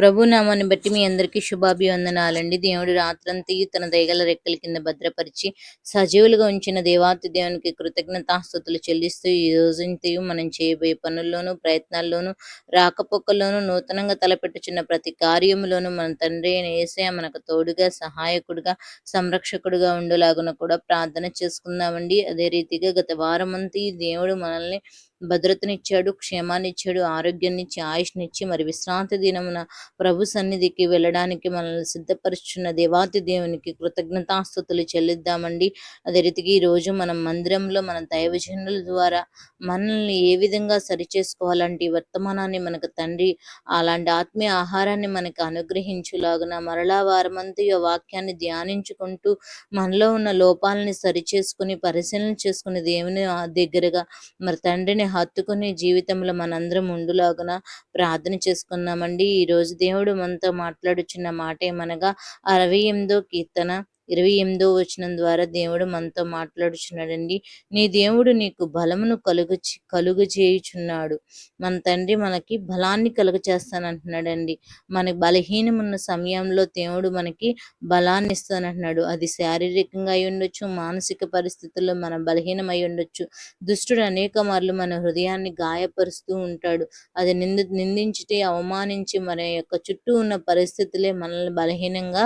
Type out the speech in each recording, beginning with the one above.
ప్రభు నామాన్ని బట్టి మీ అందరికీ శుభాభివందనాలండి. దేవుడు రాత్రంతయు తన దయగల రెక్కల కింద భద్రపరిచి సజీవులుగా ఉంచిన దేవాతి దేవునికి కృతజ్ఞతాస్థుతులు చెల్లిస్తూ ఈ రోజంతయు మనం చేయబోయే పనుల్లోనూ ప్రయత్నాల్లోనూ రాకపోకల్లోనూ నూతనంగా తలపెట్టుచున్న ప్రతి కార్యములోనూ మన తండ్రి అయిన ఏసయ మనకు తోడుగా సహాయకుడుగా సంరక్షకుడుగా ఉండేలాగున కూడా ప్రార్థన చేసుకుందామండి. అదే రీతిగా గత వారమంతా ఈ దేవుడు మనల్ని భద్రతనిచ్చాడు క్షేమాన్నిచ్చాడు ఆరోగ్యాన్నిచ్చి ఆయుష్నిచ్చి మరి విశ్రాంతి దినమున ప్రభు సన్నిధికి వెళ్ళడానికి మనల్ని సిద్ధపరుచున్న దేవాతి దేవునికి కృతజ్ఞతాస్థుతులు చెల్లిద్దామండి. అదే రీతికి ఈ రోజు మనం మందిరంలో మన దైవజనుల ద్వారా మనల్ని ఏ విధంగా సరిచేసుకోవాలంటే ఈ వర్తమానాన్ని మనకు తండ్రి అలాంటి ఆత్మీయ ఆహారాన్ని మనకు అనుగ్రహించులాగున మరలా వారమంతా ఈ వాక్యాన్ని ధ్యానించుకుంటూ మనలో ఉన్న లోపాలని సరిచేసుకుని పరిశీలన చేసుకుని దేవుని దగ్గరగా మరి తండ్రిని హత్తుకుని జీవితంలో మనందరం ఉండులాగున ప్రార్థన చేసుకున్నామండి ఈరోజు దేవుడు మనతో మాట్లాడుచున్న మాట ఏమనగా అరవై ఎనిమిదో కీర్తన. ఇరవై ఎనిమిదో వచనం ద్వారా దేవుడు మనతో మాట్లాడుచున్నాడండి. నీ దేవుడు నీకు బలమును కలుగు కలుగు చేయుచున్నాడు. మన తండ్రి మనకి బలాన్ని కలుగు చేస్తానంటున్నాడండి. మన బలహీనమున్న సమయంలో దేవుడు మనకి బలాన్ని ఇస్తానంటున్నాడు. అది శారీరకంగా అయి ఉండొచ్చు మానసిక పరిస్థితుల్లో మనం బలహీనమై ఉండొచ్చు. దుష్టుడు అనేక మార్లు మన హృదయాన్ని గాయపరుస్తూ ఉంటాడు. అది నింది నిందించితే అవమానించి మన యొక్క చుట్టూ ఉన్న పరిస్థితులే మనల్ని బలహీనంగా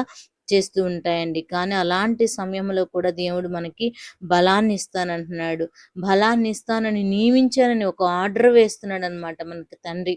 చేస్తూ ఉంటాయండి. కానీ అలాంటి సమయంలో కూడా దేవుడు మనకి బలాన్ని ఇస్తానంటున్నాడు బలాన్ని ఇస్తానని నియమించానని ఒక ఆర్డర్ వేస్తున్నాడు అనమాట మనకి తండ్రి.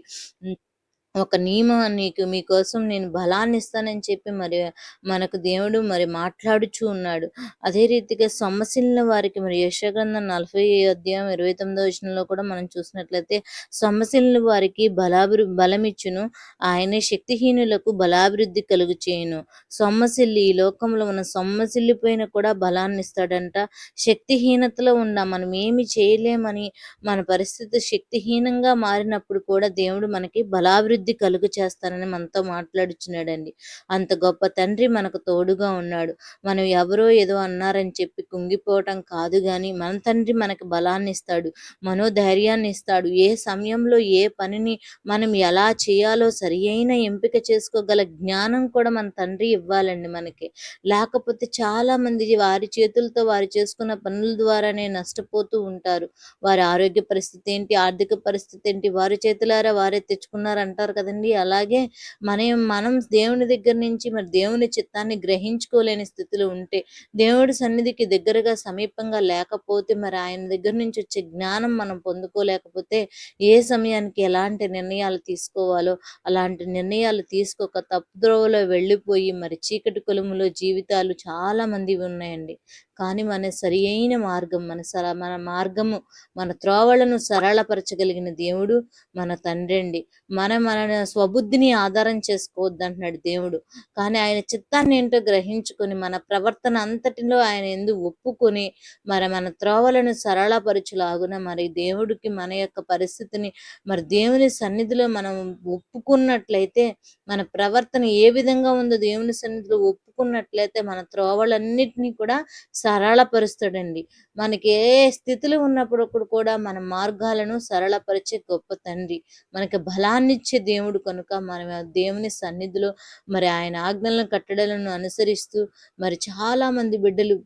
ఒక నియమం నీకు మీకోసం నేను బలాన్ని ఇస్తానని చెప్పి మరి మనకు దేవుడు మరి మాట్లాడుచూ ఉన్నాడు. అదే రీతిగా సొమ్మసిల్లిన వారికి మరి యశగ్రంథం నలభై అధ్యాయం ఇరవై తొమ్మిదో వచనంలో కూడా మనం చూసినట్లయితే సొమ్మసిల్లిన వారికి బలాభి బలమిచ్చును ఆయనే శక్తిహీనులకు బలాభివృద్ధి కలుగు చేయను. సొమ్మసిల్లి ఈ లోకంలో మన సొమ్మసిల్లిపోయిన కూడా బలాన్ని ఇస్తాడంట. శక్తిహీనతలో ఉన్న మనం ఏమి చేయలేమని మన పరిస్థితి శక్తిహీనంగా మారినప్పుడు కూడా దేవుడు మనకి బలాభివృద్ధి అభివృద్ధి కలుగు చేస్తానని మనతో మాట్లాడుచున్నాడండి. అంత గొప్ప తండ్రి మనకు తోడుగా ఉన్నాడు. మనం ఎవరో ఏదో అన్నారని చెప్పి కుంగిపోవటం కాదు కానీ మన తండ్రి మనకి బలాన్ని ఇస్తాడు మనోధైర్యాన్ని ఇస్తాడు. ఏ సమయంలో ఏ పనిని మనం ఎలా చేయాలో సరి అయిన ఎంపిక చేసుకోగల జ్ఞానం కూడా మన తండ్రి ఇవ్వాలండి మనకి. లేకపోతే చాలా మంది వారి చేతులతో వారు చేసుకున్న పనుల ద్వారానే నష్టపోతూ ఉంటారు. వారి ఆరోగ్య పరిస్థితి ఏంటి ఆర్థిక పరిస్థితి ఏంటి వారి చేతులారా వారే తెచ్చుకున్నారంట ఉంటారు కదండి. అలాగే మనం మనం దేవుని దగ్గర నుంచి మరి దేవుని చిత్తాన్ని గ్రహించుకోలేని స్థితిలో ఉంటే దేవుడి సన్నిధికి దగ్గరగా సమీపంగా లేకపోతే మరి ఆయన దగ్గర నుంచి వచ్చే జ్ఞానం మనం పొందుకోలేకపోతే ఏ సమయానికి ఎలాంటి నిర్ణయాలు తీసుకోవాలో అలాంటి నిర్ణయాలు తీసుకోక తప్పుద్రోవలో వెళ్ళిపోయి మరి చీకటి కులములో జీవితాలు చాలా మంది ఉన్నాయండి. కానీ మన సరి అయిన మార్గం మన సర మన మార్గము మన త్రోవలను సరళపరచగలిగిన దేవుడు మన తండ్రి అండి. మన మన స్వబుద్ధిని ఆధారం చేసుకోవద్దు అంటున్నాడు దేవుడు. కానీ ఆయన చిత్తాన్ని ఏంటో గ్రహించుకొని మన ప్రవర్తన అంతటిలో ఆయన ఎందుకు ఒప్పుకొని మరి మన త్రోవలను సరళపరచులాగున మరి దేవుడికి మన యొక్క పరిస్థితిని మరి దేవుని సన్నిధిలో మనం ఒప్పుకున్నట్లయితే మన ప్రవర్తన ఏ విధంగా ఉందో దేవుని సన్నిధిలో చెప్పుకున్నట్లయితే మన త్రోవలన్నిటినీ కూడా సరళపరుస్తాడండి. మనకి ఏ స్థితిలో ఉన్నప్పుడు కూడా మన మార్గాలను సరళపరిచే గొప్ప తండ్రి. మనకి బలాన్నిచ్చే దేవుడు కనుక మనం దేవుని సన్నిధిలో మరి ఆయన ఆజ్ఞలను కట్టడలను అనుసరిస్తూ మరి చాలా మంది బిడ్డలు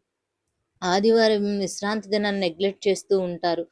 ఆదివారం విశ్రాంతి దినాన్ని నెగ్లెక్ట్ చేస్తూ ఉంటారు.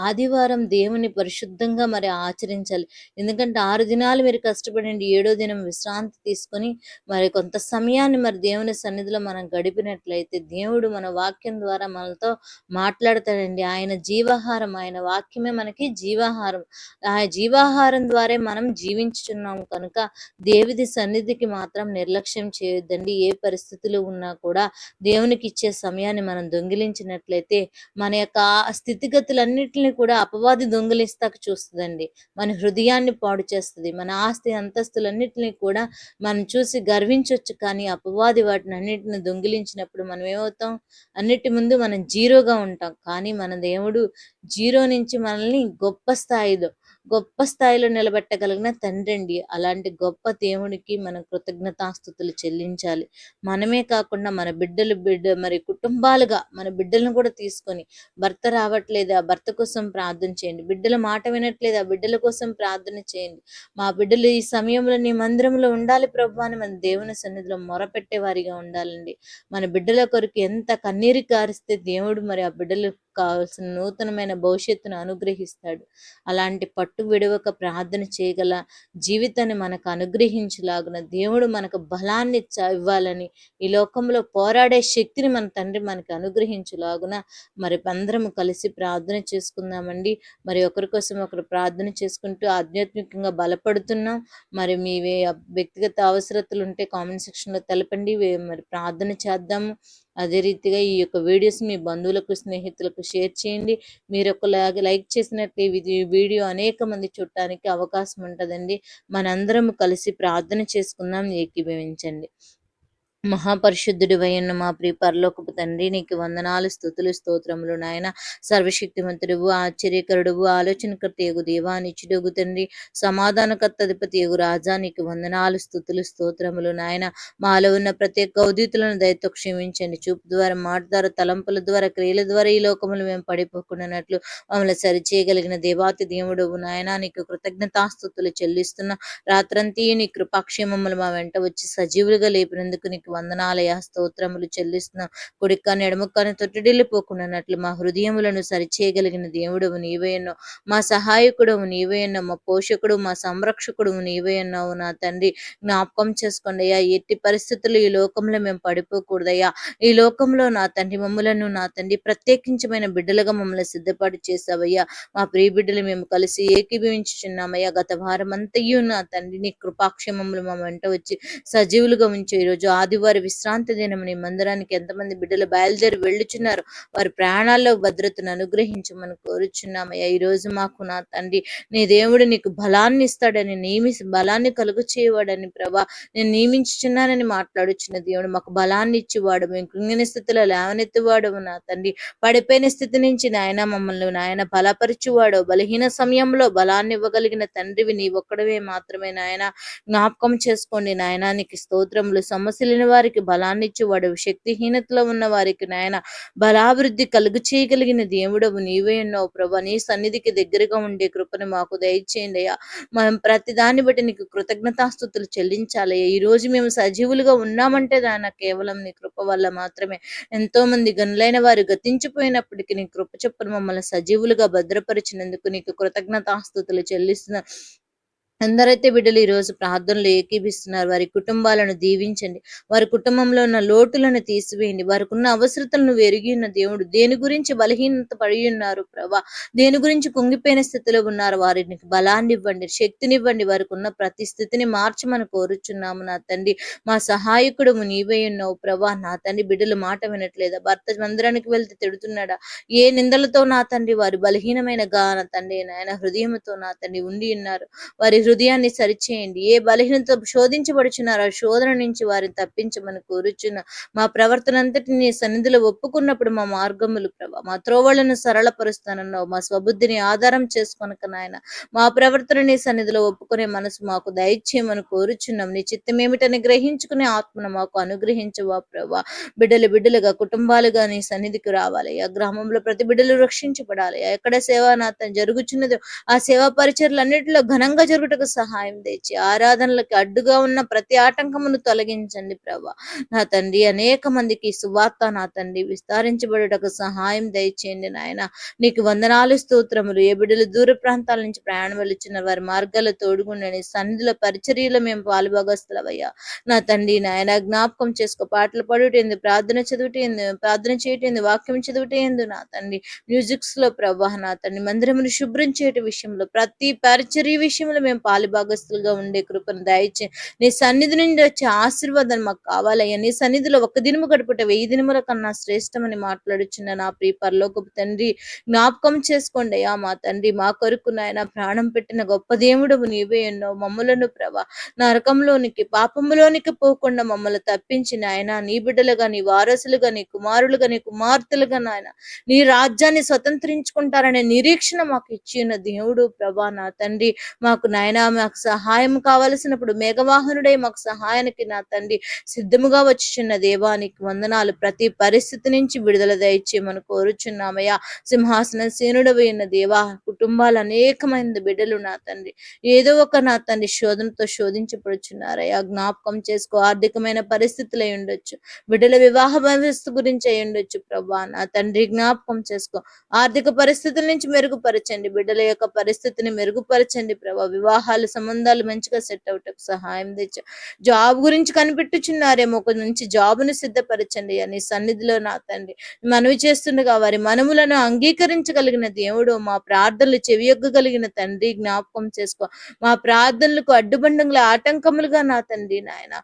ఆదివారం దేవుని పరిశుద్ధంగా మరి ఆచరించాలి. ఎందుకంటే ఆరు దినాలు మీరు కష్టపడండి ఏడో దినం విశ్రాంతి తీసుకొని మరి కొంత సమయాన్ని మరి దేవుని సన్నిధిలో మనం గడిపినట్లయితే దేవుడు మన వాక్యం ద్వారా మనతో మాట్లాడతాడండి. ఆయన జీవాహారం ఆయన వాక్యమే మనకి జీవాహారం. ఆ జీవాహారం ద్వారా మనం జీవించుచున్నాము కనుక దేవుడి సన్నిధికి మాత్రం నిర్లక్ష్యం చేయొద్దండి. ఏ పరిస్థితులు ఉన్నా కూడా దేవునికి ఇచ్చే సమయాన్ని మనం మనం దొంగిలించినట్లయితే మన యొక్క స్థితిగతులన్నింటినీ కూడా అపవాది దొంగిలిస్తాక చూస్తుందండి. మన హృదయాన్ని పాడు చేస్తుంది. మన ఆస్తి అంతస్తులన్నింటినీ కూడా మనం చూసి గర్వించవచ్చు కానీ అపవాది వాటిని అన్నింటిని దొంగిలించినప్పుడు మనం ఏమవుతాం? అన్నిటి ముందు మనం జీరోగా ఉంటాం. కానీ మన దేవుడు జీరో నుంచి మనల్ని గొప్ప స్థాయిలో గొప్ప స్థాయిలో నిలబెట్టగలిగిన తండ్రి అండి. అలాంటి గొప్ప దేవునికి మనం కృతజ్ఞతాస్థుతులు చెల్లించాలి. మనమే కాకుండా మన బిడ్డలు బిడ్డ మరి కుటుంబాలుగా మన బిడ్డలను కూడా తీసుకొని భర్త రావట్లేదు ఆ భర్త కోసం ప్రార్థన చేయండి. బిడ్డల మాట వినట్లేదు ఆ బిడ్డల కోసం ప్రార్థన చేయండి. మా బిడ్డలు ఈ సమయంలో నీ మందిరంలో ఉండాలి ప్రభు అని మన దేవుని సన్నిధిలో మొరపెట్టే వారిగా ఉండాలండి. మన బిడ్డల కొరకు ఎంత కన్నీరు కారిస్తే దేవుడు మరి ఆ బిడ్డలు కావాల్సిన నూతనమైన భవిష్యత్తును అనుగ్రహిస్తాడు. అలాంటి పట్టు విడవక ప్రార్థన చేయగల జీవితాన్ని మనకు అనుగ్రహించలాగున దేవుడు మనకు బలాన్ని ఇవ్వాలని ఈ లోకంలో పోరాడే శక్తిని మన తండ్రి మనకి అనుగ్రహించలాగున మరి అందరం కలిసి ప్రార్థన చేసుకుందామండి. మరి ఒకరి కోసం ఒకరు ప్రార్థన చేసుకుంటూ ఆధ్యాత్మికంగా బలపడుతున్నాం. మరి మీ వ్యక్తిగత అవసరతలు ఉంటే కామెంట్ సెక్షన్లో తెలపండి. మరి ప్రార్థన చేద్దాము. అదే రీతిగా ఈ యొక్క వీడియోస్ మీ బంధువులకు స్నేహితులకు షేర్ చేయండి. మీరు ఒకలాగా లైక్ చేసినట్లే ఇది వీడియో అనేక మంది చూడటానికి అవకాశం ఉంటుందండి. మనందరం కలిసి ప్రార్థన చేసుకుందాం ఏకీభవించండి. మహాపరిశుద్ధుడి వయన్న మా ప్రియ పరలోకపు తండ్రి నీకు వందనాలు స్థుతులు స్తోత్రములు నాయన. సర్వశక్తిమంతుడువు ఆశ్చర్యకరుడువు ఆలోచనకర్త ఎగు దేవా నిచ్చుడుగు తండ్రి సమాధానకర్త అధిపతి ఎగు రాజా నీకు వందనాలు స్థుతులు స్తోత్రములు నాయన. మాలో ఉన్న ప్రత్యేక ఉదితులను దయతో క్షమించండి. చూపు ద్వారా మాట ద్వారా తలంపుల ద్వారా క్రియల ద్వారా ఈ లోకములు మేము పడిపోకుండానట్లు మమ్మల్ని సరిచేయగలిగిన దేవాతి దేవుడు నాయన. నీకు కృతజ్ఞతాస్థుతులు చెల్లిస్తున్న రాత్రంతీ నీ కృపాక్షేమములు మా వెంట వచ్చి సజీవులుగా లేపినందుకు నీకు వందనాలయ స్తోత్రములు చెల్లిస్తున్నాం. కుడికాన్ని ఎడముకాన్ని తొట్టిడిల్లిపోకుండానట్లు మా హృదయములను సరిచేయగలిగిన దేవుడవు నీవేయన్నో మా సహాయకుడవు నీవేయన్నో మా పోషకుడు మా సంరక్షకుడు నీవేయన్నావు నా తండ్రి. జ్ఞాపకం చేసుకోండి అయ్యా ఎట్టి పరిస్థితులు ఈ లోకంలో మేము పడిపోకూడదయ్యా. ఈ లోకంలో నా తండ్రి మమ్మలను నా తండ్రి ప్రత్యేకించమైన బిడ్డలుగా మమ్మల్ని సిద్ధపాటు చేసావయ్యా మా ప్రియ బిడ్డలు మేము కలిసి ఏకీభవించుచున్నామయ్యా. గత వారం అంతయు నా తండ్రి నీ కృపాక్షేమములు మా వెంట వచ్చి సజీవులుగా ఉంచే. ఈరోజు ఆది వారి విశ్రాంతి దినముని మందిరానికి ఎంతమంది బిడ్డలు బయలుదేరి వెళ్ళుచున్నారు వారి ప్రాణాల్లో భద్రతను అనుగ్రహించమని కోరుచున్నామయ్యా. ఈ రోజు మాకు నా తండ్రి నీ దేవుడు నీకు బలాన్ని ఇస్తాడని నియమి బలాన్ని కలుగు చేయవాడని ప్రభా నేను నియమించుచున్నానని మాట్లాడుచున్న దేవుడు మాకు బలాన్ని ఇచ్చివాడు మేము కృంగిన స్థితిలో లేవనెత్తివాడు నా తండ్రి. పడిపోయిన స్థితి నుంచి నాయన మమ్మల్ని నాయన బలపరిచువాడు బలహీన సమయంలో బలాన్ని ఇవ్వగలిగిన తండ్రివి నీ ఒక్కడవే మాత్రమే నాయన. జ్ఞాపకం చేసుకోండి నాయనానికి స్తోత్రములు సమస్యలేని వారికి బలాన్నిచ్చి వాడు శక్తిహీనతలో ఉన్న వారికి నాయన బలాభివృద్ధి కలుగు చేయగలిగిన దేవుడవు నీవే ఉన్నావు ప్రభా. నీ సన్నిధికి దగ్గరగా ఉండే కృపను మాకు దయచేయండి అయ్యా. మనం ప్రతి దాన్ని బట్టి నీకు కృతజ్ఞతాస్థుతులు చెల్లించాలి ఈ రోజు మేము సజీవులుగా ఉన్నామంటే దాని కేవలం నీ కృప వల్ల మాత్రమే. ఎంతో మంది గనులైన వారు గతించిపోయినప్పటికీ నీ కృప చొప్పున మమ్మల్ని సజీవులుగా భద్రపరిచినందుకు నీకు కృతజ్ఞతాస్థుతులు చెల్లిస్తున్న. ఎందరైతే బిడ్డలు ఈరోజు ప్రార్థనలు ఏకీభిస్తున్నారు వారి కుటుంబాలను దీవించండి. వారి కుటుంబంలో ఉన్న లోటులను తీసివేయండి. వారికి ఉన్న అవసరతలను వెరిగి ఉన్న దేవుడు దేని గురించి బలహీనత పడి ఉన్నారు ప్రభా? దేని గురించి కుంగిపోయిన స్థితిలో ఉన్నారు? వారికి బలాన్ని ఇవ్వండి శక్తినివ్వండి వారికి ఉన్న ప్రతి స్థితిని మార్చమని కోరుచున్నాము నా తండ్రి. మా సహాయకుడు నీవే ఉన్నావు ప్రభా. నా తండ్రి బిడ్డలు మాట వినట్లేదా? భర్త మందిరానికి వెళ్తే తిడుతున్నాడా? ఏ నిందలతో నా తండ్రి? వారి బలహీనమైన గా నా తండ్రి నాయన హృదయంతో నా తండ్రి ఉండి ఉన్నారు. వారి హృదయాన్ని సరిచేయండి. ఏ బలహీనత శోధించబడుచున్నారో శోధన నుంచి వారిని తప్పించమని కోరుచున్న మా ప్రవర్తన అంతటి నీ సన్నిధిలో ఒప్పుకున్నప్పుడు మా మార్గములు ప్రభా మా త్రోవళ్ళను సరళపరుస్తానన్నావు మా స్వబుద్ధిని ఆధారం చేసుకొనక నాయన మా ప్రవర్తన నీ సన్నిధిలో ఒప్పుకునే మనసు మాకు దయచేయమని కోరుచున్నాం. నీ చిత్తమేమిటని గ్రహించుకునే ఆత్మను మాకు అనుగ్రహించవా ప్రభా? బిడ్డలు బిడ్డలుగా కుటుంబాలుగా నీ సన్నిధికి రావాలి ఆ గ్రామంలో ప్రతి బిడ్డలు రక్షించబడాలి ఎక్కడ సేవ నా జరుగుచున్నదో ఆ సేవా పరిచర్లన్నింటిలో ఘనంగా జరుగుట బిడ్డలకు సహాయం తెచ్చి ఆరాధనలకు అడ్డుగా ఉన్న ప్రతి ఆటంకమును తొలగించండి ప్రభా. నా తండ్రి అనేక మందికి సువార్త నా తండ్రి విస్తరించబడుటకు సహాయం దయచేయండి నాయన. నీకు వందనాలు స్తోత్రములు. ఏ బిడ్డలు దూర ప్రాంతాల నుంచి ప్రయాణం వెళ్ళిచ్చిన వారి మార్గాలు తోడుగుండని సన్నిధిలో పరిచర్యలు మేము పాలుభాగస్తులవయ్యా నా తండ్రి నాయన జ్ఞాపకం చేసుకో. పాటలు పడుటేందు ప్రార్థన చదువుటేందు ప్రార్థన చేయటేందు వాక్యం చదువుటేందు నా తండ్రి. మ్యూజిక్స్లో ప్రభా నా తండ్రి మందిరమును శుభ్రం చేయటం విషయంలో ప్రతి పరిచర్య విషయంలో మేము పాలిభాగస్తులుగా ఉండే కృపను దయచే. నీ సన్నిధి నుండి వచ్చే ఆశీర్వాదం మాకు కావాలయ్యా. నీ సన్నిధిలో ఒక దినము గడుపుట వెయ్యి దినముల కన్నా శ్రేష్టమని మాట్లాడుచున్న నా ప్రియ పరలోకపు తండ్రి జ్ఞాపకం చేసుకోండి అయ్యా మా తండ్రి. మా కొరకు నాయన ప్రాణం పెట్టిన గొప్ప దేవుడు నీవే ఎన్నో. మమ్మలను ప్రభా నరకంలోనికి పాపములోనికి పోకుండా మమ్మల్ని తప్పించి నాయన నీ బిడ్డలుగా నీ వారసులుగా నీ కుమారులుగా నీ కుమార్తెలుగా నాయన నీ రాజ్యాన్ని స్వతంత్రించుకుంటారనే నిరీక్షణ మాకు ఇచ్చిన దేవుడు ప్రభా నా తండ్రి. మాకు నాయన మాకు సహాయం కావలసినప్పుడు మేఘవాహనుడై మాకు సహాయానికి నా తండ్రి సిద్ధముగా వచ్చిన దేవానికి వందనాలు. ప్రతి పరిస్థితి నుంచి విడుదల దయచేయమని కోరుచున్నామయ్యా. సింహాసన సేనుడవైన దేవా కుటుంబాలు అనేకమైన బిడ్డలు నా తండ్రి. ఏదో ఒక నా తండ్రి శోధనతో శోధించబడుచున్నారయ్యా. జ్ఞాపకం చేసుకో ఆర్థికమైన పరిస్థితులు అయి ఉండొచ్చు. బిడ్డల వివాహ వ్యవస్థ గురించి అయి ఉండొచ్చు ప్రభా. నా తండ్రి జ్ఞాపకం చేసుకో. ఆర్థిక పరిస్థితుల నుంచి మెరుగుపరచండి. బిడ్డల యొక్క పరిస్థితిని మెరుగుపరచండి ప్రభా. వివాహ వివాహాలు సంబంధాలు మంచిగా సెట్ అవటకు సహాయం తెచ్చా జాబ్ గురించి కనిపెట్టుచున్నారేమో ఒక నుంచి జాబును సిద్ధపరచండి అని సన్నిధిలో నా తండ్రి మనవి చేస్తుండగా వారి మనములను అంగీకరించగలిగిన దేవుడు మా ప్రార్థనలు చెవియొగ్గగలిగిన తండ్రి జ్ఞాపకం చేసుకో. మా ప్రార్థనలకు అడ్డుబండంగా ఆటంకములుగా నా తండ్రి నాయన.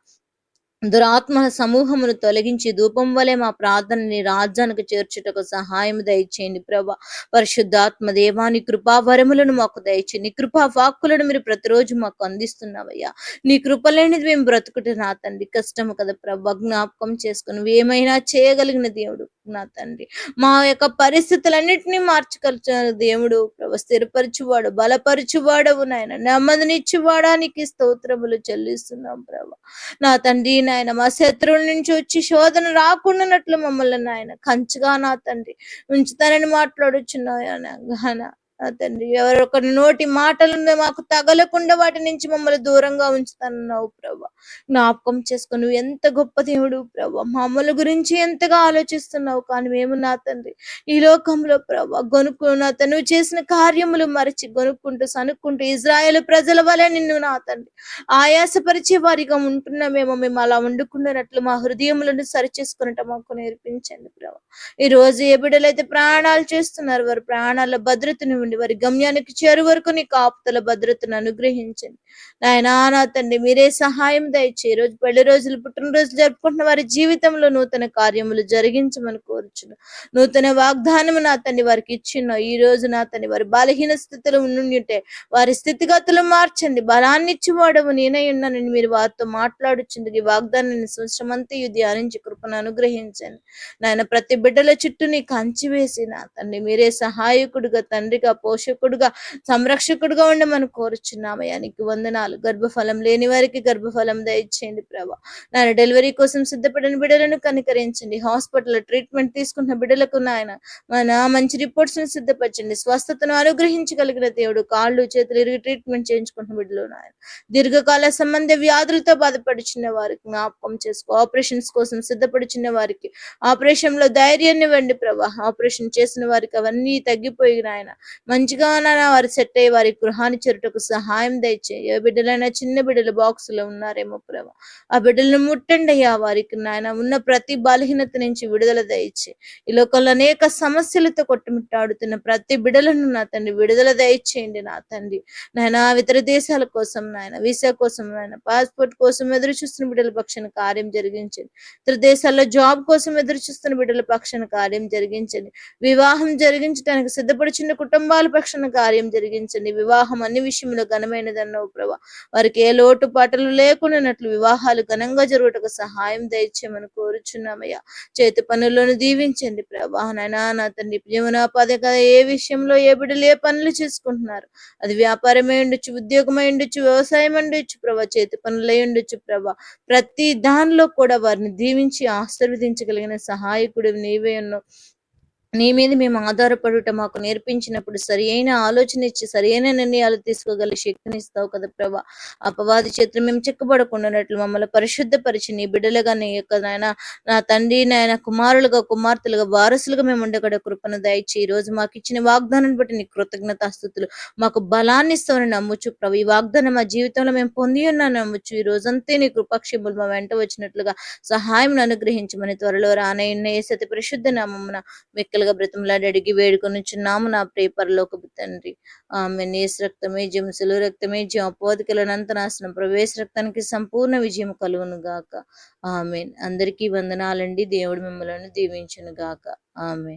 దురాత్మ సమూహమును తొలగించి ధూపం వలె మా ప్రార్థనని రాజ్యానికి చేర్చుటకు సహాయం దయచేయండి ప్రభా. పరిశుద్ధాత్మ దేవాని కృపా వరములను మాకు దయచేయండి. నీ కృపా వాక్కులను మీరు ప్రతిరోజు మాకు అందిస్తున్నావయ్యా. నీ కృప లేనిది మేము బ్రతుకుట నా తండ్రి. కష్టము కదా ప్రభా. జ్ఞాపకం చేసుకుని ఏమైనా చేయగలిగిన దేవుడు. నా తండ్రి. మా యొక్క పరిస్థితులన్నింటినీ మార్చగలిచిన దేవుడు. ప్రభు స్థిరపరచువాడు బలపరచువాడవు నాయన. నెమ్మదినిచ్చువాడానికి స్తోత్రములు చెల్లిస్తున్నాం ప్రభు. నా తండ్రి నాయన మా శత్రువుల నుంచి వచ్చి శోధన రాకుండానట్లు మమ్మల్ని నాయన కంచుగా నా తండ్రి. ఉంచుతానని మాట్లాడుచున్నాయన ఘన తండ్రి ఎవరొకరి నోటి మాటలు మాకు తగలకుండా వాటి నుంచి మమ్మల్ని దూరంగా ఉంచుతానన్నావు ప్రభా. జ్ఞాపకం చేసుకుని నువ్వు ఎంత గొప్ప దేవుడు ప్రభా. మమ్మల్ని గురించి ఎంతగా ఆలోచిస్తున్నావు కానీ మేము నా తండ్రి ఈ లోకంలో ప్రభా గొనుక్కు నా నువ్వు చేసిన కార్యములు మరిచి గొనుక్కుంటూ సనుక్కుంటూ ఇజ్రాయేల్ ప్రజల వలె నిన్ను నా తండ్రి. ఆయాసపరిచే వారిగా ఉంటున్నామేమో మేము అలా వండుకున్నట్లు మా హృదయములను సరిచేసుకున్నట్టు మాకు నేర్పించండి ప్రభా. ఈ రోజు ఏ బిడ్డలైతే ప్రాణాలు చేస్తున్నారు వారి ప్రాణాల భద్రతను ఉండి వారి గమ్యానికి చేరు వరకు నీ కాపుతల భద్రతను అనుగ్రహించండి. నాయనా నా తండ్రి మీరే సహాయం దయచే రోజు పెళ్ళి రోజులు పుట్టినరోజులు జరుపుకుంటున్న వారి జీవితంలో నూతన కార్యములు జరిగించమని కోరుచును నూతన వాగ్దానము నా తండ్రి వారికి ఇచ్చిన. ఈ రోజు నా తండ్రి వారి బలహీన స్థితిలో ఉండుంటే వారి స్థితిగతులు మార్చండి. బలాన్ని ఇచ్చివాడము నేనే ఉన్నానని మీరు వారితో మాట్లాడుచుంది ఈ వాగ్దానాన్ని సంవత్సరమంతా ధ్యానించి కృపను అనుగ్రహించండి. నాయన ప్రతి బిడ్డల చుట్టూ నీ కంచి వేసి నా తండ్రి మీరే సహాయకుడుగా తండ్రిగా పోషకుడుగా సంరక్షకుడుగా ఉండమని కోరుచున్నామయ్యా నీకు వందనాలు. గర్భఫలం లేని వారికి గర్భఫలం దయచేయండి ప్రభా. నాయన డెలివరీ కోసం సిద్ధపడిన బిడ్డలను కనికరించండి. హాస్పిటల్ ట్రీట్మెంట్ తీసుకున్న బిడ్డలకు నాయన మన మంచి రిపోర్ట్స్ని సిద్ధపరచండి. స్వస్థతను అనుగ్రహించగలిగిన దేవుడు కాళ్ళు చేతులు ఇరిగి ట్రీట్మెంట్ చేయించుకున్న బిడ్డలు నాయన. దీర్ఘకాల సంబంధ వ్యాధులతో బాధపడుచున్న వారికి జ్ఞాపకం చేసుకో. ఆపరేషన్స్ కోసం సిద్ధపడుచున్న వారికి ఆపరేషన్లో ధైర్యాన్ని ఇవ్వండి ప్రభా. ఆపరేషన్ చేసిన వారికి అవన్నీ తగ్గిపోయి నాయన మంచిగా నాయన వారు సెట్ అయ్యి వారి గృహాన్ని చేరుటకు సహాయం దయచేయ. ఏ బిడ్డలైనా చిన్న బిడ్డలు బాక్స్లో ఉన్నారేమో ప్రభా. ఆ బిడ్డలను ముట్టండి అయ్యా వారికి నాయన. ఉన్న ప్రతి బలహీనత నుంచి విడుదల దయచే. ఈ లోకంలో అనేక సమస్యలతో కొట్టుమిట్టాడుతున్న ప్రతి బిడ్డలను నా తండ్రి విడుదల దయచేయండి నా తండ్రి. నాయన ఇతర దేశాల కోసం నాయన వీసా కోసం నాయన పాస్పోర్ట్ కోసం ఎదురు చూస్తున్న బిడ్డల పక్షాన కార్యం జరిగించండి. ఇతర దేశాల్లో జాబ్ కోసం ఎదురు చూస్తున్న బిడ్డల పక్షాన కార్యం జరిగించండి. వివాహం జరిగించడానికి సిద్ధపడుచున్న కుటుంబ పక్షాన కార్యం జరిగించండి. వివాహం అన్ని విషయంలో ఘనమైనదన్నావు ప్రభా. వారికి ఏ లోటు పాటలు లేకుండానట్లు వివాహాలు ఘనంగా జరుగుటకు సహాయం దయచేయమని కోరుచున్నామయ్యా. చేతి పనులను దీవించండి ప్రభా. నాయనా నా తండ్రి జీవనోపాధి కదా ఏ విషయంలో ఏ బిడ్డలు ఏ పనులు చేసుకుంటున్నారు? అది వ్యాపారమే ఉండొచ్చు ఉద్యోగమై ఉండొచ్చు వ్యవసాయం ఉండొచ్చు ప్రభా. చేతి పనులై ఉండొచ్చు ప్రభా. ప్రతి దానిలో కూడా వారిని దీవించి ఆశీర్వదించగలిగిన సహాయకుడు నీవే ఉన్నావు నీ మీద మేము ఆధారపడుట మాకు నేర్పించినప్పుడు సరి అయిన ఆలోచన ఇచ్చి సరి అయిన నిర్ణయాలు తీసుకోగల శక్తిని ఇస్తావు కదా ప్రభా. అపవాది చేతులు మేము చిక్కబడకుండానట్లు మమ్మల్ని పరిశుద్ధపరిచి నీ బిడ్డలుగా నీ యొక్క నాయన నా తండ్రి నాయన కుమారులుగా కుమార్తెలుగా వారసులుగా మేము ఉండగడ కృపను దయచి ఈ రోజు మాకు ఇచ్చిన వాగ్దానాన్ని బట్టి నీ కృతజ్ఞతాస్థుతులు. మాకు బలాన్ని ఇస్తామని నమ్ముచు ప్రభు. ఈ వాగ్దానం మా జీవితంలో మేము పొంది ఉన్నాను నమ్ముచు ఈ రోజంతే నీ కృపాక్షేములు మా వెంట వచ్చినట్లుగా సహాయం అనుగ్రహించమని త్వరలో రానయ్య సతి పరిశుద్ధ నామమున మీకు మిక్కలుగా బ్రతిమలాడి అడిగి వేడుకొనుచున్నాము నా ప్రియ పరలోకపు తండ్రి. ఆమె నేస్ రక్తమే జంసులు రక్తమే జం అపోధికలనంత నాశనం. ప్రవేశ రక్తానికి సంపూర్ణ విజయం కలుగును గాక ఆమె అందరికీ వందనాలండి. దేవుడు మిమ్మల్ని దీవించును గాక ఆమె